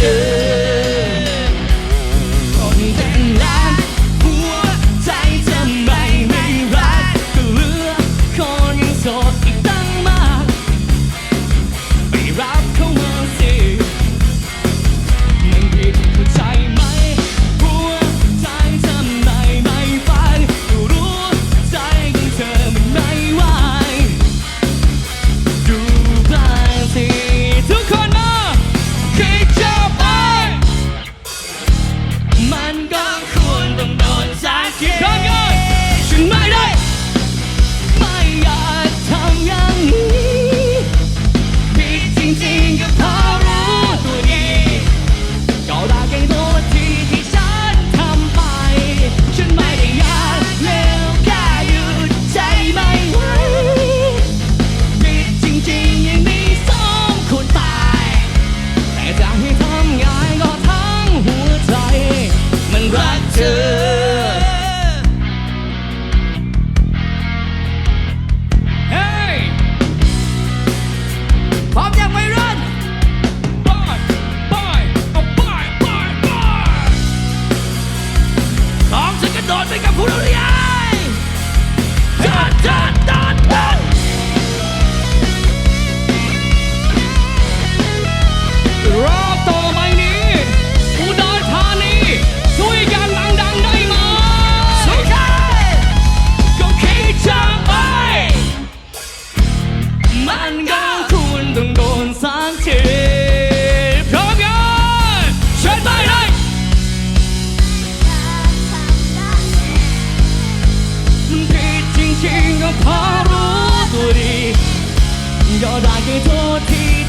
good. writer. 신건 바로 우리 연락을 좋지